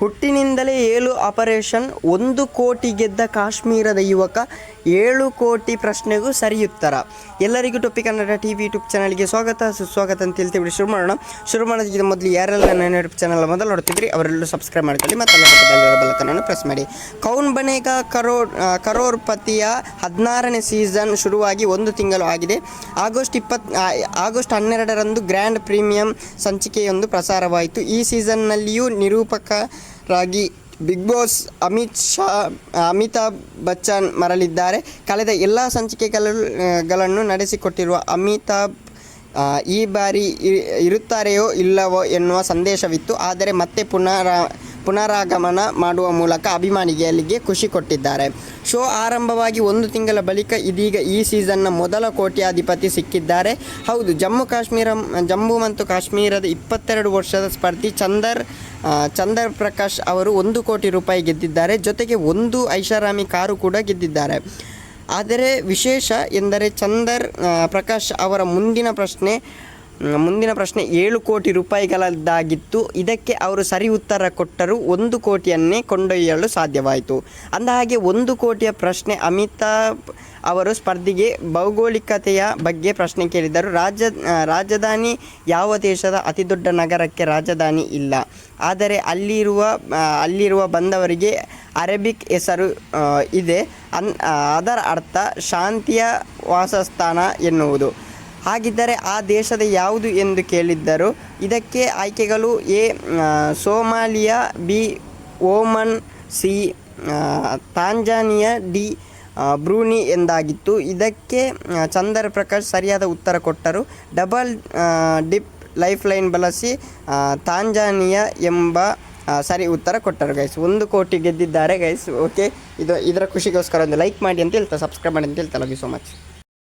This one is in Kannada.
ಹುಟ್ಟಿನಿಂದಲೇ ಏಳು ಆಪರೇಷನ್, ಒಂದು ಕೋಟಿ ಗೆದ್ದ ಕಾಶ್ಮೀರದ ಯುವಕ, ಏಳು ಕೋಟಿ ಪ್ರಶ್ನೆಗೂ ಸರಿಯುತ್ತರ. ಎಲ್ಲರಿಗೂ ಟೊಪ್ಪಿ ಕನ್ನಡ ಟಿ ವಿ ಯೂಟ್ಯೂಬ್ ಚಾನಲ್ಗೆ ಸ್ವಾಗತ. ಸುಸ್ವಾಗತ ಅಂತ ಹೇಳ್ತೀವಿ ಶುರು ಮಾಡೋಣ ಶುರು ಮಾಡೋದಕ್ಕಿಂತ ಮೊದಲು ಯಾರೆಲ್ಲ ನನ್ನ ಯೂಟ್ಯೂಬ್ ಚಾನಲ್ ಮೊದಲು ನೋಡ್ತಿದ್ರಿ ಅವರೆಲ್ಲರೂ ಸಬ್ಸ್ಕ್ರೈಬ್ ಮಾಡ್ಕೊಳ್ಳಿ ಮತ್ತು ಬೆಲ್ಲಕ್ಕನ್ನು ಪ್ರೆಸ್ ಮಾಡಿ. ಕೌನ್ ಬನೇಗ ಕರೋ ಕರೋರ್ಪತಿಯ ಹದಿನಾರನೇ ಸೀಸನ್ ಶುರುವಾಗಿ ಒಂದು ತಿಂಗಳು ಆಗಿದೆ. ಆಗಸ್ಟ್ ಇಪ್ಪತ್ ಆಗಸ್ಟ್ ಹನ್ನೆರಡರಂದು ಗ್ರ್ಯಾಂಡ್ ಪ್ರೀಮಿಯಂ ಸಂಚಿಕೆಯೊಂದು ಪ್ರಸಾರವಾಯಿತು. ಈ ಸೀಸನ್ನಲ್ಲಿಯೂ ನಿರೂಪಕರಾಗಿ ಬಿಗ್ ಬಾಸ್ ಅಮಿತ್ ಶಾ, ಅಮಿತಾಬ್ ಬಚ್ಚನ್ ಮರಳಿದ್ದಾರೆ. ಕಳೆದ ಎಲ್ಲ ಸಂಚಿಕೆಗಳನ್ನು ನಡೆಸಿಕೊಟ್ಟಿರುವ ಅಮಿತಾಬ್ ಈ ಬಾರಿ ಇರುತ್ತಾರೆಯೋ ಇಲ್ಲವೋ ಎನ್ನುವ ಸಂದೇಶವಿತ್ತು. ಆದರೆ ಮತ್ತೆ ಪುನರ ಪುನರಾಗಮನ ಮಾಡುವ ಮೂಲಕ ಅಭಿಮಾನಿಗಳಿಗೆ ಖುಷಿ ಕೊಟ್ಟಿದ್ದಾರೆ. ಶೋ ಆರಂಭವಾಗಿ ಒಂದು ತಿಂಗಳ ಬಳಿಕ ಇದೀಗ ಈ ಸೀಸನ್ನ ಮೊದಲ ಕೋಟ್ಯಾಧಿಪತಿ ಸಿಕ್ಕಿದ್ದಾರೆ. ಹೌದು, ಜಮ್ಮು ಕಾಶ್ಮೀರ, ಜಮ್ಮು ಮತ್ತು ಕಾಶ್ಮೀರದ ಇಪ್ಪತ್ತೆರಡು ವರ್ಷದ ಸ್ಪರ್ಧಿ ಚಂದರ್ ಚಂದರ್ ಪ್ರಕಾಶ್ ಅವರು ಒಂದು ಕೋಟಿ ರೂಪಾಯಿ ಗೆದ್ದಿದ್ದಾರೆ. ಜೊತೆಗೆ ಒಂದು ಐಷಾರಾಮಿ ಕಾರು ಕೂಡ ಗೆದ್ದಿದ್ದಾರೆ. ಆದರೆ ವಿಶೇಷ ಎಂದರೆ ಚಂದರ್ ಪ್ರಕಾಶ್ ಅವರ ಮುಂದಿನ ಪ್ರಶ್ನೆ ಮುಂದಿನ ಪ್ರಶ್ನೆ, ಏಳು ಕೋಟಿ ರೂಪಾಯಿಗಳದ್ದಾಗಿತ್ತು. ಇದಕ್ಕೆ ಅವರು ಸರಿ ಉತ್ತರ ಕೊಟ್ಟರು ಒಂದು ಕೋಟಿಯನ್ನೇ ಕೊಂಡೊಯ್ಯಲು ಸಾಧ್ಯವಾಯಿತು. ಅಂದಹಾಗೆ, ಒಂದು ಕೋಟಿಯ ಪ್ರಶ್ನೆ ಅಮಿತಾಬ್ ಅವರು ಸ್ಪರ್ಧಿಗೆ ಭೌಗೋಳಿಕತೆಯ ಬಗ್ಗೆ ಪ್ರಶ್ನೆ ಕೇಳಿದರು. ರಾಜ್ಯ ರಾಜಧಾನಿ ಯಾವ ದೇಶದ ಅತಿದೊಡ್ಡ ನಗರಕ್ಕೆ ರಾಜಧಾನಿ ಇಲ್ಲ. ಆದರೆ ಅಲ್ಲಿರುವ ಅಲ್ಲಿರುವ ಬಂದವರಿಗೆ ಅರೇಬಿಕ್ ಹೆಸರು ಇದೆ. ಅನ್ ಅದರ ಅರ್ಥ ಶಾಂತಿಯ ವಾಸಸ್ಥಾನ ಎನ್ನುವುದು. ಹಾಗಿದ್ದರೆ ಆ ದೇಶದ ಯಾವುದು ಎಂದು ಕೇಳಿದ್ದರು. ಇದಕ್ಕೆ ಆಯ್ಕೆಗಳು A Somalia, B Oman C Tanzania, D Brunei ಎಂದಾಗಿತ್ತು. ಇದಕ್ಕೆ ಚಂದರ್ ಪ್ರಕಾಶ್ ಸರಿಯಾದ ಉತ್ತರ ಕೊಟ್ಟರು. ಡಬಲ್ ಡಿಪ್ ಲೈಫ್ ಲೈನ್ ಬಳಸಿ ತಾಂಜಾನಿಯಾ ಎಂಬ ಸರಿ ಉತ್ತರ ಕೊಟ್ಟರು ಗೈಸ್ ಒಂದು ಕೋಟಿ ಗೆದ್ದಿದ್ದಾರೆ ಗೈಸ್ ಓಕೆ ಇದು, ಇದರ ಖುಷಿಗೋಸ್ಕರ ಒಂದು ಲೈಕ್ ಮಾಡಿ ಅಂತ ಹೇಳ್ತಾ ಸಬ್ಸ್ಕ್ರೈಬ್ ಮಾಡಿ ಅಂತ ಹೇಳ್ತಾ ಲವ್ ಯು ಸೊ ಮಚ್